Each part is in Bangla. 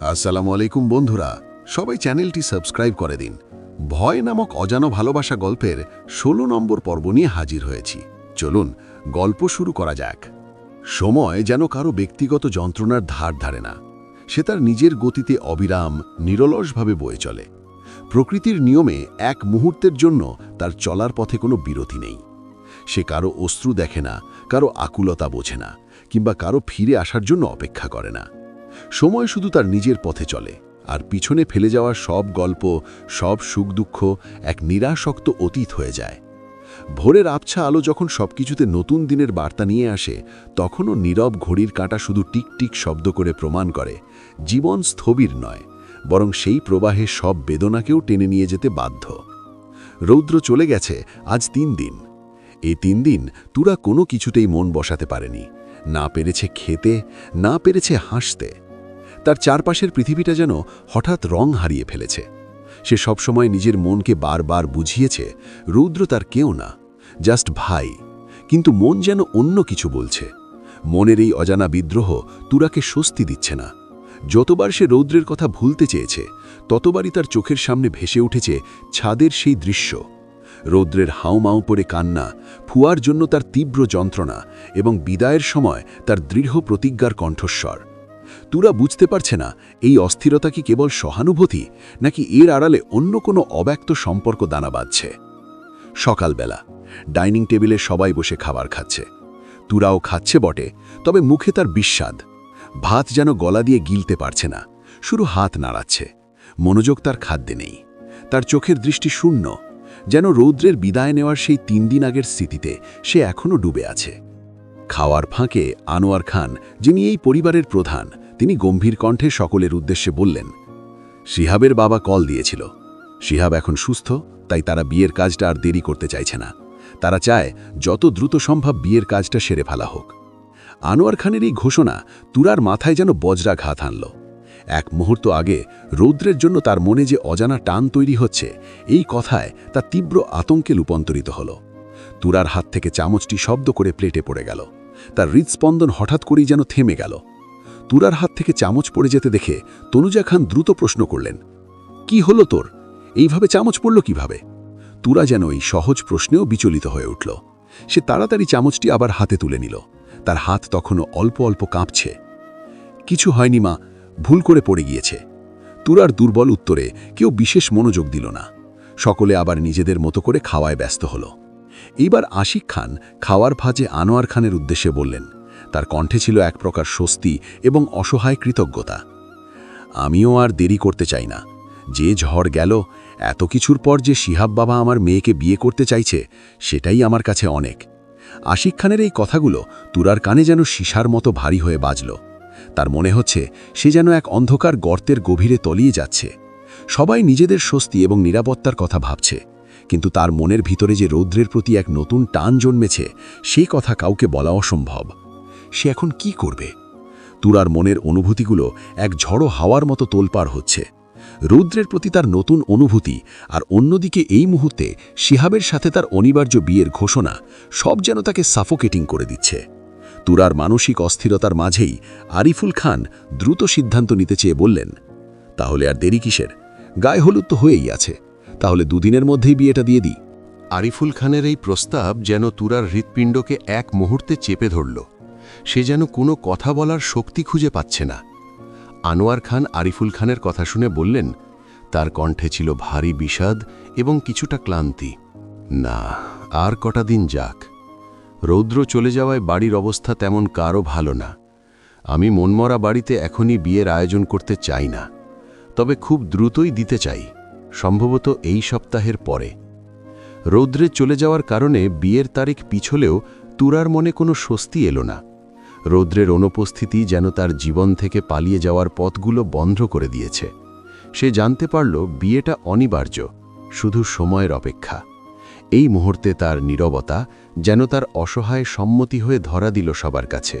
আসসালামু আলাইকুম বন্ধুরা, সবাই চ্যানেলটি সাবস্ক্রাইব করে দিন। ভয় নামক অজানো ভালোবাসা গল্পের ১৬ নম্বর পর্ব নিয়ে হাজির হয়েছি। চলুন, গল্প শুরু করা যাক। সময় যেন কারও ব্যক্তিগত যন্ত্রণার ধার ধারে না। সে তার নিজের গতিতে অবিরাম, নিরলসভাবে বয়ে চলে। প্রকৃতির নিয়মে এক মুহূর্তের জন্য তার চলার পথে কোনো বিরতি নেই। সে কারও অশ্রু দেখে না, কারও আকুলতা বোঝে না, কিংবা কারও ফিরে আসার জন্য অপেক্ষা করে না। সময় শুধু তার নিজের পথে চলে, আর পিছনে ফেলে যাওয়া সব গল্প, সব সুখ দুঃখ এক নিরাসক্ত অতীত হয়ে যায়। ভোরের আবছা আলো যখন সবকিছুতে নতুন দিনের বার্তা নিয়ে আসে, তখনও নীরব ঘড়ির কাঁটা শুধু টিকটিক শব্দ করে প্রমাণ করে, জীবন স্থবির নয়, বরং সেই প্রবাহে সব বেদনাকেও টেনে নিয়ে যেতে বাধ্য। রৌদ্র চলে গেছে, আজ তিন দিন। এই তিন দিন তুরা কোনো কিছুতেই মন বসাতে পারেনি। না পেরেছে খেতে, না পেরেছে হাসতে। তার চারপাশের পৃথিবীটা যেন হঠাৎ রং হারিয়ে ফেলেছে। সে সবসময় নিজের মনকে বারবার বুঝিয়েছে, রৌদ্র তার কেউ না, জাস্ট ভাই। কিন্তু মন যেন অন্য কিছু বলছে। মনের এই অজানা বিদ্রোহ তুরাকে স্বস্তি দিচ্ছে না। যতবার সে রৌদ্রের কথা ভুলতে চেয়েছে, ততবারই তার চোখের সামনে ভেসে উঠেছে ছাদের সেই দৃশ্য। রৌদ্রের হাউমাউ পরে কান্না, ফুয়ার জন্য তার তীব্র যন্ত্রণা এবং বিদায়ের সময় তার দৃঢ় প্রতিজ্ঞার কণ্ঠস্বর। তুরা বুঝতে পারছে না, এই অস্থিরতা কি কেবল সহানুভূতি, নাকি এর আড়ালে অন্য কোনো অব্যক্ত সম্পর্ক দানা বাঁধছে? সকালবেলা, ডাইনিং টেবিলে সবাই বসে খাবার খাচ্ছে। তুরাও খাচ্ছে বটে, তবে মুখে তার বিস্বাদ। ভাত যেন গলা দিয়ে গিলতে পারছে না, শুধু হাত নাড়াচ্ছে। মনোযোগ তার খাদ্যে নেই। তার চোখের দৃষ্টি শূন্য, যেন রৌদ্রের বিদায় নেওয়ার সেই তিন দিন আগের স্মৃতিতে সে এখনও ডুবে আছে। খাওয়ার ফাঁকে আনোয়ার খান, যিনি এই পরিবারের প্রধান তিনি গম্ভীর কণ্ঠে সকলের উদ্দেশ্যে বললেন, শিহাবের বাবা কল দিয়েছিল। শিহাব এখন সুস্থ, তাই তারা বিয়ের কাজটা আর দেরি করতে চাইছে না। তারা চায় যত দ্রুত সম্ভব বিয়ের কাজটা সেরে ফেলা হোক। আনোয়ার খানের এই ঘোষণা তুরার মাথায় যেন বজ্রাঘাত আনল। এক মুহূর্ত আগে রৌদ্রের জন্য তার মনে যে অজানা টান তৈরি হচ্ছে, এই কথায় তা তীব্র আতঙ্কে রূপান্তরিত হল। তুরার হাত থেকে চামচটি শব্দ করে প্লেটে পড়ে গেল। তার হৃদস্পন্দন হঠাৎ করেই যেন থেমে গেল। তুরার হাত থেকে চামচ পড়ে যেতে দেখে তনুজা খান দ্রুত প্রশ্ন করলেন, কি হলো তোর? এইভাবে চামচ পড়ল কীভাবে? তুরা যেন এই সহজ প্রশ্নেও বিচলিত হয়ে উঠল। সে তাড়াতাড়ি চামচটি আবার হাতে তুলে নিল। তার হাত তখনও অল্প অল্প কাঁপছে। কিছু হয়নি মা, ভুল করে পড়ে গিয়েছে। তুরার দুর্বল উত্তরে কেউ বিশেষ মনোযোগ দিল না। সকলে আবার নিজেদের মতো করে খাওয়ায় ব্যস্ত হল। এইবার আশিক খান খাওয়ার ভাজে আনোয়ার খানের উদ্দেশ্যে বললেন তার কণ্ঠে ছিল এক প্রকার স্বস্তি এবং অসহায় কৃতজ্ঞতা। আমিও আর দেরি করতে চাই না। যে ঝড় গেল, এত কিছুর পর যে শিহাব বাবা আমার মেয়েকে বিয়ে করতে চাইছে, সেটাই আমার কাছে অনেক। আশিক খানের এই কথাগুলো তুরার কানে যেন সীসার মতো ভারী হয়ে বাজল। তার মনে হচ্ছে, সে যেন এক অন্ধকার গর্তের গভীরে তলিয়ে যাচ্ছে। সবাই নিজেদের স্বস্তি এবং নিরাপত্তার কথা ভাবছে, কিন্তু তার মনের ভিতরে যে রৌদ্রের প্রতি এক নতুন টান জন্মেছে, সেই কথা কাউকে বলা অসম্ভব। সে এখন কি করবে? তুরার মনের অনুভূতিগুলো এক ঝড়ো হাওয়ার মতো তোলপাড় হচ্ছে। রুদ্রের প্রতি তার নতুন অনুভূতি আর অন্যদিকে এই মুহূর্তে শিহাবের সাথে তার অনিবার্য বিয়ের ঘোষণা সব যেন তাকে সাফোকেটিং করে দিচ্ছে। তুরার মানসিক অস্থিরতার মাঝেই আরিফুল খান দ্রুত সিদ্ধান্ত নিতে চেয়ে বললেন, তাহলে আর দেরি কিসের? গায়ে হলুদ তো হয়েই আছে। তাহলে দুদিনের মধ্যেই বিয়েটা দিয়ে দিই। আরিফুল খানের এই প্রস্তাব যেন তুরার হৃৎপিণ্ডকে এক মুহূর্তে চেপে ধরল। সে যেন কোনো কথা বলার শক্তি খুঁজে পাচ্ছে না। আনোয়ার খান আরিফুল খানের কথা শুনে বললেন, তার কণ্ঠে ছিল ভারী বিষাদ এবং কিছুটা ক্লান্তি। না, আর কটা দিন যাক। রৌদ্র চলে যাওয়ায় বাড়ির অবস্থা তেমন কারও ভালো না। আমি মনমরা বাড়িতে এখনই বিয়ের আয়োজন করতে চাই না। তবে খুব দ্রুতই দিতে চাই, সম্ভবত এই সপ্তাহের পরে। রৌদ্রে চলে যাওয়ার কারণে বিয়ের তারিখ পিছলেও তুরার মনে কোনো স্বস্তি এলো না। রৌদ্রের অনুপস্থিতি যেন তার জীবন থেকে পালিয়ে যাওয়ার পথগুলো বন্ধ করে দিয়েছে। সে জানতে পারল বিয়েটা অনিবার্য, শুধু সময়ের অপেক্ষা। এই মুহূর্তে তার নীরবতা যেন তার অসহায় সম্মতি হয়ে ধরা দিল সবার কাছে।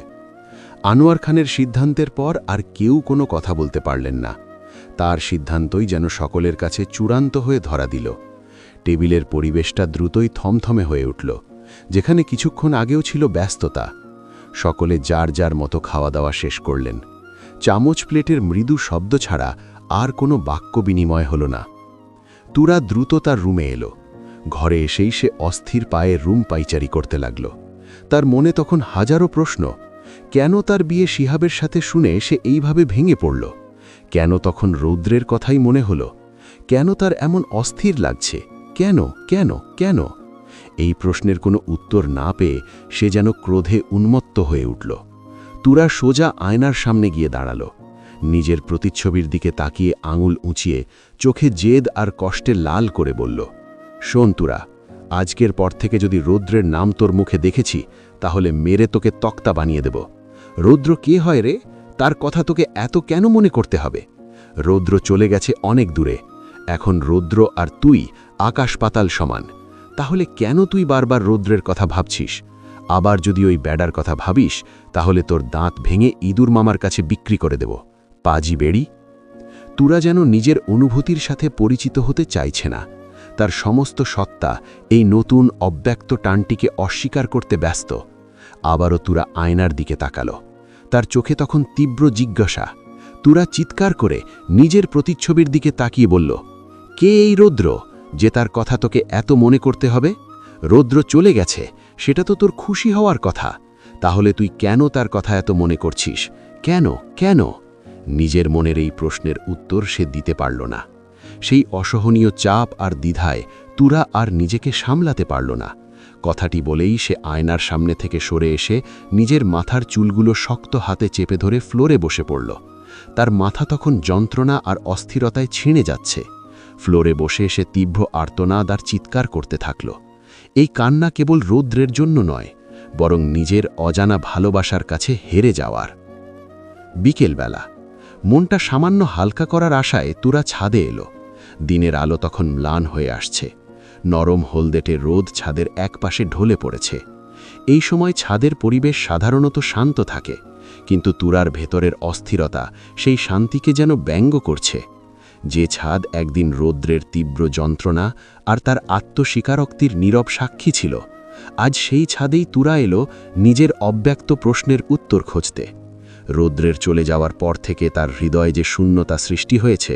আনোয়ার খানের সিদ্ধান্তের পর আর কেউ কোনো কথা বলতে পারলেন না। তার সিদ্ধান্তই যেন সকলের কাছে চূড়ান্ত হয়ে ধরা দিল। টেবিলের পরিবেশটা দ্রুতই থমথমে হয়ে উঠল, যেখানে কিছুক্ষণ আগেও ছিল ব্যস্ততা। সকলে যার যার মতো খাওয়া দাওয়া শেষ করলেন। চামচ প্লেটের মৃদু শব্দ ছাড়া আর কোনো বাক্য বিনিময় হল না। তুরা দ্রুত তার রুমে এলো। ঘরে এসেই সে অস্থির পায়ে রুম পাইচারি করতে লাগল। তার মনে তখন হাজারো প্রশ্ন, কেন তার বিয়ে শিহাবের সাথে শুনে সে এইভাবে ভেঙে পড়ল? কেন তখন রৌদ্রের কথাই মনে হল? কেন তার এমন অস্থির লাগছে? কেন? কেন? কেন? এই প্রশ্নের কোনো উত্তর না পেয়ে সে যেন ক্রোধে উন্মত্ত হয়ে উঠল। তুরা সোজা আয়নার সামনে গিয়ে দাঁড়াল। নিজের প্রতিচ্ছবির দিকে তাকিয়ে আঙুল উঁচিয়ে চোখে জেদ আর কষ্টে লাল করে বলল, শোন তুরা, আজকের পর থেকে যদি রৌদ্রের নাম তোর মুখে দেখেছি, তাহলে মেরে তোকে তক্তা বানিয়ে দেব। রৌদ্র কে হয় রে? তার কথা তোকে এত কেন মনে করতে হবে? রৌদ্র চলে গেছে অনেক দূরে। এখন রৌদ্র আর তুই আকাশ পাতাল সমান। তাহলে কেন তুই বারবার রৌদ্রের কথা ভাবছিস? আবার যদি ওই ব্যাডার কথা ভাবিস, তাহলে তোর দাঁত ভেঙে ইঁদুর মামার কাছে বিক্রি করে দেব। পাজি বেড়ি? তুরা যেন নিজের অনুভূতির সাথে পরিচিত হতে চাইছে না। তার সমস্ত সত্তা এই নতুন অব্যক্ত টানটিকে অস্বীকার করতে ব্যস্ত। আবারও তুরা আয়নার দিকে তাকাল। তার চোখে তখন তীব্র জিজ্ঞাসা। তুরা চিৎকার করে নিজের প্রতিচ্ছবির দিকে তাকিয়ে বলল, কে এই রৌদ্র? যে তার কথা তোকে এত মনে করতে হবে? রৌদ্র চলে গেছে, সেটা তো তোর খুশি হওয়ার কথা। তাহলে তুই কেন তার কথা এত মনে করছিস? কেন? কেন? নিজের মনের এই প্রশ্নের উত্তর সে দিতে পারল না। সেই অসহনীয় চাপ আর দ্বিধায় তুরা আর নিজেকে সামলাতে পারল না। কথাটি বলেই সে আয়নার সামনে থেকে সরে এসে নিজের মাথার চুলগুলো শক্ত হাতে চেপে ধরে ফ্লোরে বসে পড়ল। তার মাথা তখন যন্ত্রণা আর অস্থিরতায় ছিঁড়ে যাচ্ছে। ফ্লোরে বসে এসে তীব্র আর্তনাদ আর চিৎকার করতে থাকল। এই কান্না কেবল রৌদ্রের জন্য নয়, বরং নিজের অজানা ভালোবাসার কাছে হেরে যাওয়ার। বিকেলবেলা, মনটা সামান্য হালকা করার আশায় তুরা ছাদে এলো। দিনের আলো তখন ম্লান হয়ে আসছে। নরম হলদেটে রোদ ছাদের একপাশে ঢলে পড়েছে। এই সময় ছাদের পরিবেশ সাধারণত শান্ত থাকে, কিন্তু তুরার ভেতরের অস্থিরতা সেই শান্তিকে যেন ব্যঙ্গ করছে। যে ছাদ একদিন রৌদ্রের তীব্র যন্ত্রণা আর তার আত্মস্বীকারোক্তির নীরব সাক্ষী ছিল, আজ সেই ছাদেই তুরা এলো নিজের অব্যক্ত প্রশ্নের উত্তর খুঁজতে। রৌদ্রের চলে যাওয়ার পর থেকে তার হৃদয়ে যে শূন্যতা সৃষ্টি হয়েছে,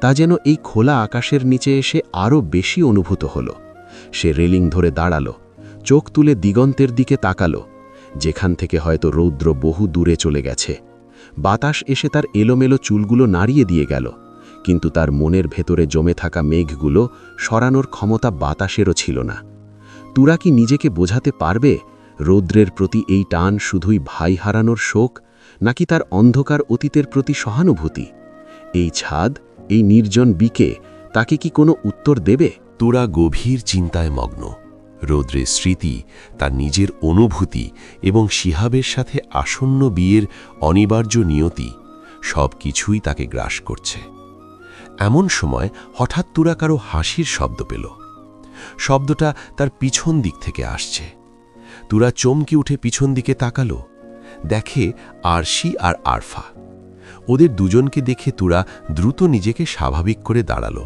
তা যেন এই খোলা আকাশের নিচে এসে আরও বেশি অনুভূত হল। সে রেলিং ধরে দাঁড়াল, চোখ তুলে দিগন্তের দিকে তাকালো, যেখান থেকে হয়তো রৌদ্র বহু দূরে চলে গেছে। বাতাস এসে তার এলোমেলো চুলগুলো নাড়িয়ে দিয়ে গেল। কিন্তু তার মনের ভেতরে জমে থাকা মেঘগুলো সরানোর ক্ষমতা বাতাসেরও ছিল না। তুরা কি নিজেকে বোঝাতে পারবে রৌদ্রের প্রতি এই টান শুধুই ভাই হারানোর শোক, নাকি তার অন্ধকার অতীতের প্রতি সহানুভূতি? এই ছাদ, এই নির্জন বিকে তাকে কি কোনো উত্তর দেবে? তোরা গভীর চিন্তায় মগ্ন। রৌদ্রের স্মৃতি, তার নিজের অনুভূতি এবং শিহাবের সাথে আসন্ন বিয়ের অনিবার্য নিয়তি সব কিছুই তাকে গ্রাস করছে। এমন সময় হঠাৎ তুরা কারও হাসির শব্দ পেল। শব্দটা তার পিছন দিক থেকে আসছে। তুরা চমকে উঠে পিছন দিকে তাকালো। দেখে আরশি আর আরফা। ওদের দুজনকে দেখে তুরা দ্রুত নিজেকে স্বাভাবিক করে দাঁড়াল।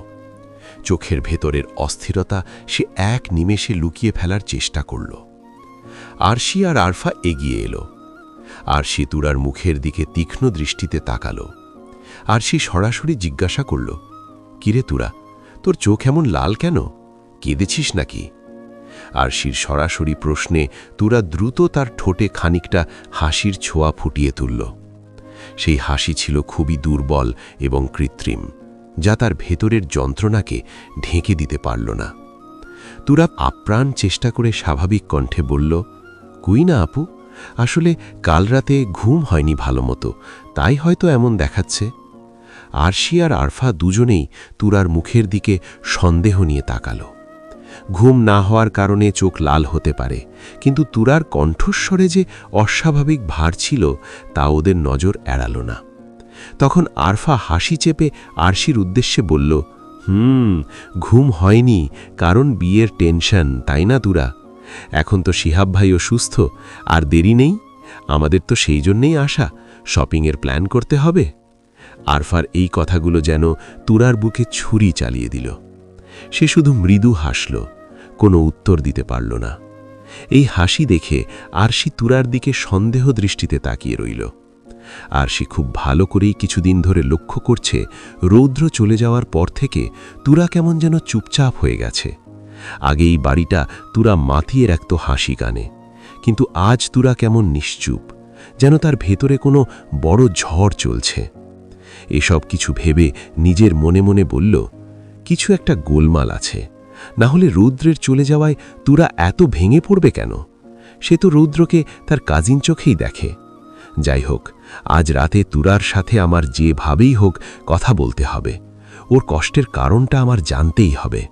চোখের ভেতরের অস্থিরতা সে এক নিমেষে লুকিয়ে ফেলার চেষ্টা করল। আরশি আর আরফা এগিয়ে এলো। আরশি তুরার মুখের দিকে তীক্ষ্ণ দৃষ্টিতে তাকালো। আরশি সরাসরি জিজ্ঞাসা করল কিরে তুরা? তোর চোখ এমন লাল কেন? কেঁদেছিস নাকি? আরশির সরাসরি প্রশ্নে তুরা দ্রুত তার ঠোঁটে খানিকটা হাসির ছোঁয়া ফুটিয়ে তুলল। সেই হাসি ছিল খুবই দুর্বল এবং কৃত্রিম, যা তার ভেতরের যন্ত্রণাকে ঢেকে দিতে পারল না। তুরা আপ্রাণ চেষ্টা করে স্বাভাবিক কণ্ঠে বলল, কুই না আপু, আসলে কাল রাতে ঘুম হয়নি ভালো মতো, তাই হয়তো এমন দেখাচ্ছে। আরশি আর আরফা দুজনেই তুরার মুখের দিকে সন্দেহ নিয়ে তাকালো। ঘুম না হওয়ার কারণে চোখ লাল হতে পারে, কিন্তু তুরার কণ্ঠস্বরে যে অস্বাভাবিক ভার ছিল তা ওদের নজর এড়াল না। তখন আরফা হাসি চেপে আরশির উদ্দেশ্যে বলল, হুম, ঘুম হয়নি, কারণ বিয়ের টেনশন, তাই না তুরা? এখন তো শিহাব ভাইও সুস্থ, আর দেরি নেই? আমাদের তো সেই জন্যেই আসা, শপিংয়ের প্ল্যান করতে হবে। আরফার এই কথাগুলো যেন তুরার বুকে ছুরি চালিয়ে দিল। সে শুধু মৃদু হাসল, কোনো উত্তর দিতে পারল না। এই হাসি দেখে আরশি তুরার দিকে সন্দেহ দৃষ্টিতে তাকিয়ে রইল। আর সে খুব ভালো করেই কিছুদিন ধরে লক্ষ্য করছে, রৌদ্র চলে যাওয়ার পর থেকে তুরা কেমন যেন চুপচাপ হয়ে গেছে। আগে এই বাড়িটা তুরা মাতিয়ে রাখত হাসি গানে কিন্তু আজ তুরা কেমন নিশ্চুপ, যেন তার ভেতরে কোনো বড় ঝড় চলছে। এসব কিছু ভেবে নিজের মনে মনে বলল, কিছু একটা গোলমাল আছে। না হলে রৌদ্রের চলে যাওয়ায় তুরা এত ভেঙে পড়বে কেন? সে তো রৌদ্রকে তার কাজিন চোখেই দেখে। যাই হোক, আজ রাতে তুরার সাথে আমার যেভাবেই হোক কথা বলতে হবে। ওর কষ্টের কারণটা আমার জানতেই হবে।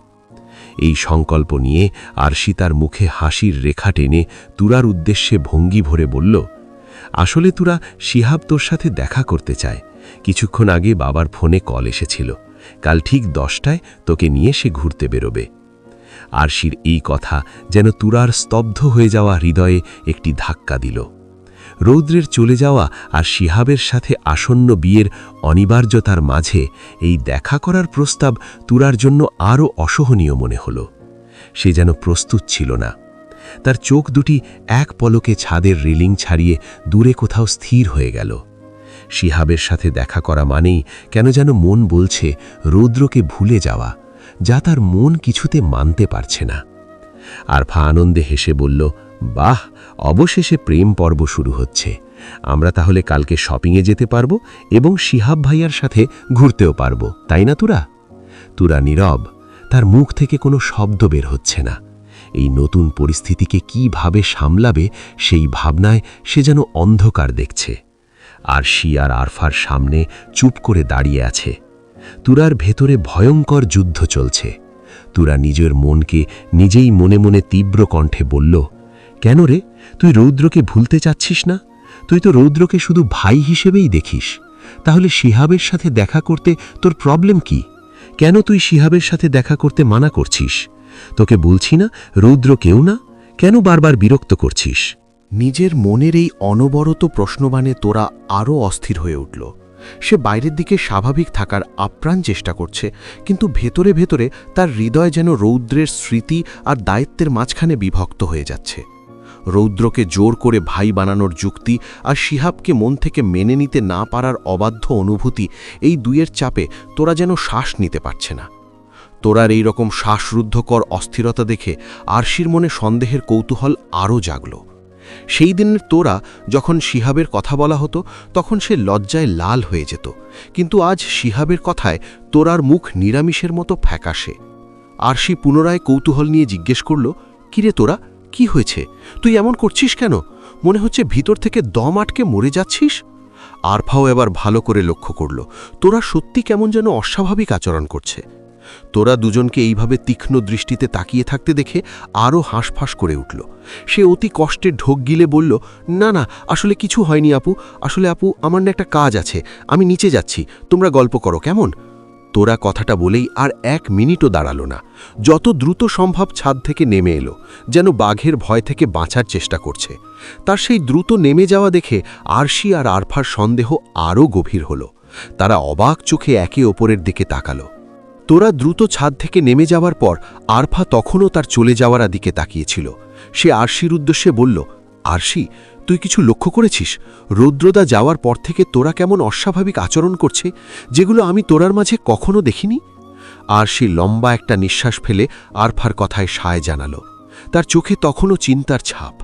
এই সংকল্প নিয়ে আরশি তার মুখে হাসির রেখা টেনে তুরার উদ্দেশ্যে ভঙ্গি ভরে বলল, আসলে তুরা শিহাব তোর সাথে দেখা করতে চায়। কিছুক্ষণ আগে বাবার ফোনে কল এসেছিল। কাল ঠিক দশটায় তোকে নিয়ে সে ঘুরতে বেরোবে। আরশির এই কথা যেন তুরার স্তব্ধ হয়ে যাওয়া হৃদয়ে একটি ধাক্কা দিল। রৌদ্রের চলে যাওয়া আর শিহাবের সাথে আসন্ন বিয়ের অনিবার্যতার মাঝে এই দেখা করার প্রস্তাব তুরার জন্য আরও অসহনীয় মনে হল। সে যেন প্রস্তুত ছিল না। তার চোখ দুটি এক পলকে ছাদের রেলিং ছাড়িয়ে দূরে কোথাও স্থির হয়ে গেল। শিহাবের সাথে দেখা করা মানেই কেন যেন মন বলছে রৌদ্রকে ভুলে যাওয়া, যা তার মন কিছুতে মানতে পারছে না। আরফা আনন্দে হেসে বলল, বাহ, অবশেষে প্রেম পর্ব শুরু হচ্ছে। আমরা তাহলে কালকে শপিংয়ে যেতে পারব এবং শিহাব ভাইয়ার সাথে ঘুরতেও পারব, তাই না তুরা? তুরা নীরব, তার মুখ থেকে কোনো শব্দ বের হচ্ছে না। এই নতুন পরিস্থিতিকে কীভাবে সামলাবে সেই ভাবনায় সে যেন অন্ধকার দেখছে। আর আর আরফার সামনে চুপ করে দাঁড়িয়ে আছে। তুরার ভেতরে ভয়ঙ্কর যুদ্ধ চলছে। তুরা নিজের মনকে নিজেই মনে মনে তীব্র কণ্ঠে বলল, কেন রে? তুই রৌদ্রকে ভুলতে চাচ্ছিস না? তুই তো রৌদ্রকে শুধু ভাই হিসেবেই দেখিস। তাহলে শিহাবের সাথে দেখা করতে তোর প্রবলেম কি? কেন তুই শিহাবের সাথে দেখা করতে মানা করছিস? তোকে বলছি না রৌদ্র কেউ না? কেন বারবার বিরক্ত করছিস? নিজের মনের এই অনবরত প্রশ্নবাণে তোরা আরও অস্থির হয়ে উঠল। সে বাইরের দিকে স্বাভাবিক থাকার আপ্রাণ চেষ্টা করছে, কিন্তু ভেতরে ভেতরে তার হৃদয় যেন রৌদ্রের স্মৃতি আর দায়িত্বের মাঝখানে বিভক্ত হয়ে যাচ্ছে। রৌদ্রকে জোর করে ভাই বানানোর যুক্তি আর শিহাবকে মন থেকে মেনে নিতে না পারার অবাধ্য অনুভূতি এই দুইয়ের চাপে তোরা যেন শ্বাস নিতে পারছে না। তোরার এই রকম শ্বাসরুদ্ধকর অস্থিরতা দেখে আরশির মনে সন্দেহের কৌতূহল আরও জাগল। সেই দিনের তোরা যখন শিহাবের কথা বলা হতো, তখন সে লজ্জায় লাল হয়ে যেত। কিন্তু আজ শিহাবের কথায় তোরার মুখ নিরামিষের মতো ফ্যাকাশে। আরশি পুনরায় কৌতূহল নিয়ে জিজ্ঞেস করল, কিরে তোরা, কি হয়েছে? তুই এমন করছিস কেন? মনে হচ্ছে ভিতর থেকে দম আটকে মরে যাচ্ছিস? আরফাও এবার ভালো করে লক্ষ্য করল, তোরা সত্যি কেমন যেন অস্বাভাবিক আচরণ করছে। তোরা দুজনকে এইভাবে তীক্ষ্ণ দৃষ্টিতে তাকিয়ে থাকতে দেখে আরও হাঁসফাঁস করে উঠল। সে অতি কষ্টে ঢোক গিলে বলল, না না, আসলে কিছু হয়নি আপু। আসলে আপু, আমার না একটা কাজ আছে। আমি নিচে যাচ্ছি। তোমরা গল্প করো, কেমন? তোরা কথাটা বলেই আর এক মিনিটও দাঁড়াল না। যত দ্রুত সম্ভব ছাদ থেকে নেমে এলো, যেন বাঘের ভয় থেকে বাঁচার চেষ্টা করছে। তার সেই দ্রুত নেমে যাওয়া দেখে আরশি আর আরফার সন্দেহ আরও গভীর হলো। তারা অবাক চোখে একে ওপরের দিকে তাকালো। তোরা দ্রুত ছাদ থেকে নেমে যাওয়ার পর আরফা তখনও তার চলে যাওয়ার দিকে তাকিয়েছিল। সে আরশির উদ্দেশ্যে বলল, আরশি, তুই কিছু লক্ষ্য করেছিস? রৌদ্রদা যাওয়ার পর থেকে তোরা কেমন অস্বাভাবিক আচরণ করছে, যেগুলো আমি তোরার মাঝে কখনো দেখিনি? আরশি লম্বা একটা নিঃশ্বাস ফেলে আরফার কথায় সায় জানালো। তার চোখে তখনও চিন্তার ছাপ।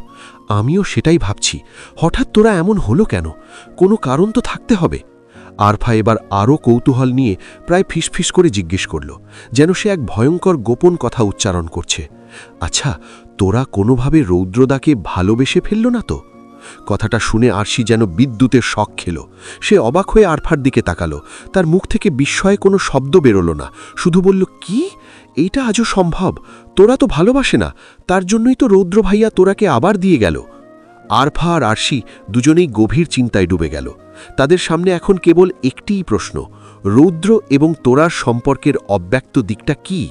আমিও সেটাই ভাবছি। হঠাৎ তোরা এমন হলো কেন? কোনো কারণ তো থাকতে হবে। আরফা এবার আরও কৌতূহল নিয়ে প্রায় ফিসফিস করে জিজ্ঞেস করল, যেন সে এক ভয়ঙ্কর গোপন কথা উচ্চারণ করছে। আচ্ছা তোরা কোনোভাবে রৌদ্রদাকে ভালোবেসে ফেলল না তো? কথাটা শুনে আরশি যেন বিদ্যুতের শখ খেল। সে অবাক হয়ে আরফার দিকে তাকালো। তার মুখ থেকে বিস্ময়ে কোনো শব্দ বেরোলো না। শুধু বলল, কি? এইটা আজও সম্ভব? তোরা তো ভালোবাসে না। তার জন্যই তো রৌদ্র ভাইয়া তোরাকে আবার দিয়ে গেল। আরফা আর আরশি দুজনেই গভীর চিন্তায় ডুবে গেল। তাদের সামনে এখন কেবল একটিই প্রশ্ন, রৌদ্র এবং তোরার সম্পর্কের অব্যক্ত দিকটা কি?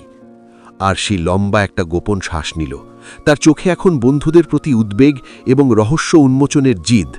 সে লম্বা একটা গোপন শ্বাস নিল। তার চোখে এখন বন্ধুদের প্রতি উদ্বেগ এবং রহস্য উন্মোচনের জিদ।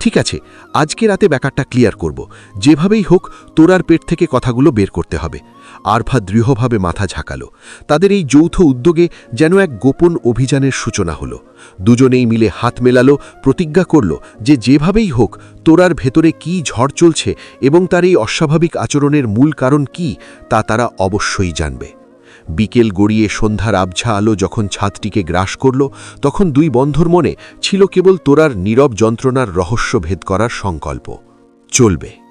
ঠিক আছে, আজকে রাতে ব্যাপারটা ক্লিয়ার করব। যেভাবেই হোক, তোরার পেট থেকে কথাগুলো বের করতে হবে। আরফা দৃঢ়ভাবে মাথা ঝাঁকালো। তাদের এই যৌথ উদ্যোগে যেন এক গোপন অভিযানের সূচনা হলো। দুজনেই মিলে হাত মেলালো, প্রতিজ্ঞা করল যে যেভাবেই হোক, তোরার ভেতরে কি ঝড় চলছে এবং তার এই অস্বাভাবিক আচরণের মূল কারণ কি, তা তারা অবশ্যই জানবে। বিকেল গড়িয়ে সন্ধ্যার আবছা আলো যখন ছাদটিকে গ্রাস করল, তখন দুই বন্ধুর মনে ছিল কেবল তোরার নীরব যন্ত্রণার রহস্য ভেদ করার সংকল্প। চলবে।